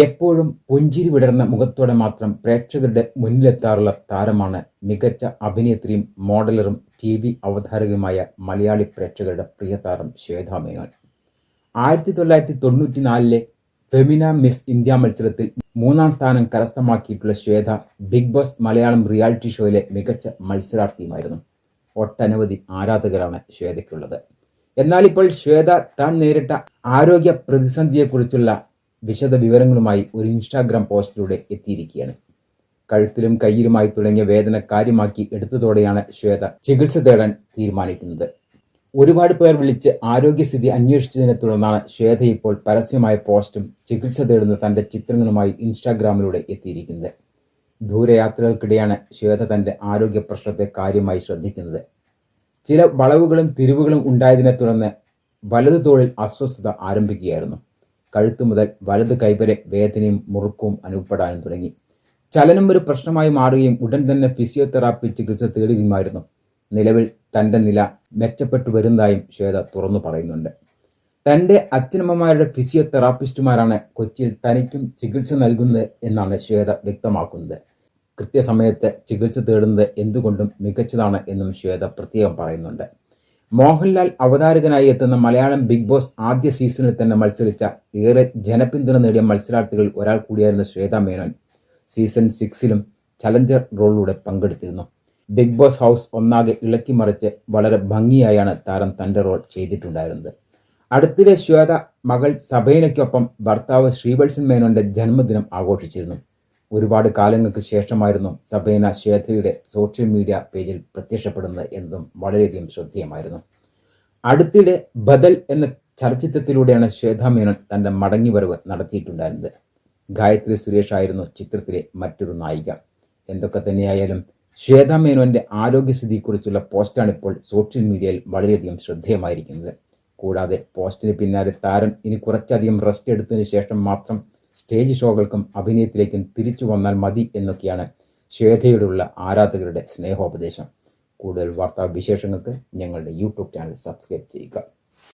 എപ്പോഴും പുഞ്ചിരി വിടർന്ന മുഖത്തോടെ മാത്രം പ്രേക്ഷകരുടെ മുന്നിലെത്താറുള്ള താരമാണ് മികച്ച അഭിനേത്രിയും മോഡലറും ടി വി അവതാരകയുമായ മലയാളി പ്രേക്ഷകരുടെ പ്രിയ താരം ശ്വേതാ മേനോൻ. ആയിരത്തി തൊള്ളായിരത്തി തൊണ്ണൂറ്റിനാലിലെ ഫെമിന മിസ് ഇന്ത്യ മത്സരത്തിൽ മൂന്നാം സ്ഥാനം കരസ്ഥമാക്കിയിട്ടുള്ള Shweta Bigg Boss Malayalam reality ഷോയിലെ മികച്ച മത്സരാർത്ഥിയുമായിരുന്നു. ഒട്ടനവധി ആരാധകരാണ് ശ്വേതയ്ക്കുള്ളത്. എന്നാൽ ഇപ്പോൾ ശ്വേത താൻ നേരിട്ട ആരോഗ്യ പ്രതിസന്ധിയെക്കുറിച്ചുള്ള വിശദ വിവരങ്ങളുമായി ഒരു ഇൻസ്റ്റാഗ്രാം പോസ്റ്റിലൂടെ എത്തിയിരിക്കുകയാണ്. കഴുത്തിലും കയ്യിലുമായി തുടങ്ങിയ വേദന കാര്യമാക്കി എടുത്തതോടെയാണ് ശ്വേത ചികിത്സ തേടാൻ തീരുമാനിക്കുന്നത്. ഒരുപാട് പേർ വിളിച്ച് ആരോഗ്യസ്ഥിതി അന്വേഷിച്ചതിനെ തുടർന്നാണ് ശ്വേത ഇപ്പോൾ പരസ്യമായ പോസ്റ്റും ചികിത്സ തേടുന്ന തന്റെ ചിത്രങ്ങളുമായി ഇൻസ്റ്റാഗ്രാമിലൂടെ എത്തിയിരിക്കുന്നത്. ദൂരയാത്രകൾക്കിടെയാണ് ശ്വേത തന്റെ ആരോഗ്യ പ്രശ്നത്തെ കാര്യമായി ശ്രദ്ധിക്കുന്നത്. ചില വളവുകളും തിരിവുകളും ഉണ്ടായതിനെ തുടർന്ന് വലതു തോളിൽ അസ്വസ്ഥത ആരംഭിക്കുകയായിരുന്നു. കഴുത്തു മുതൽ വലത് കൈവരെ വേദനയും മുറുക്കും അനുഭവപ്പെടാനും തുടങ്ങി. ചലനം ഒരു പ്രശ്നമായി മാറുകയും ഉടൻ തന്നെ ഫിസിയോതെറാപ്പി ചികിത്സ തേടുകയുമായിരുന്നു. നിലവിൽ തന്റെ നില മെച്ചപ്പെട്ടു വരുന്നതായും ശ്വേത തുറന്നു പറയുന്നുണ്ട്. തന്റെ അച്ഛനമ്മമാരുടെ ഫിസിയോതെറാപ്പിസ്റ്റുമാരാണ് കൊച്ചിയിൽ തനിക്കും ചികിത്സ നൽകുന്നത് എന്നാണ് ശ്വേത വ്യക്തമാക്കുന്നത്. കൃത്യസമയത്ത് ചികിത്സ തേടുന്നത് എന്തുകൊണ്ടും മികച്ചതാണ് എന്നും ശ്വേത പ്രത്യേകം പറയുന്നുണ്ട്. മോഹൻലാൽ അവതാരകനായി എത്തുന്ന മലയാളം ബിഗ് ബോസ് ആദ്യ സീസണിൽ തന്നെ മത്സരിച്ച ഏറെ ജനപിന്തുണ നേടിയ മത്സരാർത്ഥികളിൽ ഒരാൾ കൂടിയായിരുന്ന ശ്വേത മേനോൻ. സീസൺ സിക്സിലും ചലഞ്ചർ റോളിലൂടെ പങ്കെടുത്തിരുന്നു. ബിഗ് ബോസ് ഹൗസ് ഒന്നാകെ ഇളക്കിമറിച്ച് വളരെ ഭംഗിയായാണ് താരം തന്റെ റോൾ ചെയ്തിട്ടുണ്ടായിരുന്നത്. അടുത്തിടെ ശ്വേത മകൾ സബൈനയ്ക്കൊപ്പം ഭർത്താവ് ശ്രീവത്സൻ മേനോന്റെ ജന്മദിനം ആഘോഷിച്ചിരുന്നു. ഒരുപാട് കാലങ്ങൾക്ക് ശേഷമായിരുന്നു സബേന ശ്വേതയുടെ സോഷ്യൽ മീഡിയ പേജിൽ പ്രത്യക്ഷപ്പെടുന്നത് എന്നതും വളരെയധികം ശ്രദ്ധേയമായിരുന്നു. അടുത്തിടെ ബദൽ എന്ന ചലച്ചിത്രത്തിലൂടെയാണ് ശ്വേത മേനോൻ മടങ്ങി മടങ്ങിവരവ് നടത്തിയിട്ടുണ്ടായിരുന്നത്. ഗായത്രി സുരേഷ് ആയിരുന്നു ചിത്രത്തിലെ മറ്റൊരു നായിക. എന്തൊക്കെ തന്നെയായാലും ശ്വേത മേനോന്റെ ആരോഗ്യസ്ഥിതിയെക്കുറിച്ചുള്ള പോസ്റ്റാണ് ഇപ്പോൾ സോഷ്യൽ മീഡിയയിൽ വളരെയധികം ശ്രദ്ധേയമായിരിക്കുന്നത്. കൂടാതെ പോസ്റ്റിന് പിന്നാലെ താരം ഇനി കുറച്ചധികം റെസ്റ്റ് എടുത്തതിന് ശേഷം മാത്രം സ്റ്റേജ് ഷോകൾക്കും അഭിനയത്തിലേക്കും തിരിച്ചു വന്നാൽ മതി എന്നൊക്കെയാണ് ശ്വേതയോടുള്ള ആരാധകരുടെ സ്നേഹോപദേശം. കൂടുതൽ വാർത്താ വിശേഷങ്ങൾക്ക് ഞങ്ങളുടെ യൂട്യൂബ് ചാനൽ സബ്സ്ക്രൈബ് ചെയ്യുക.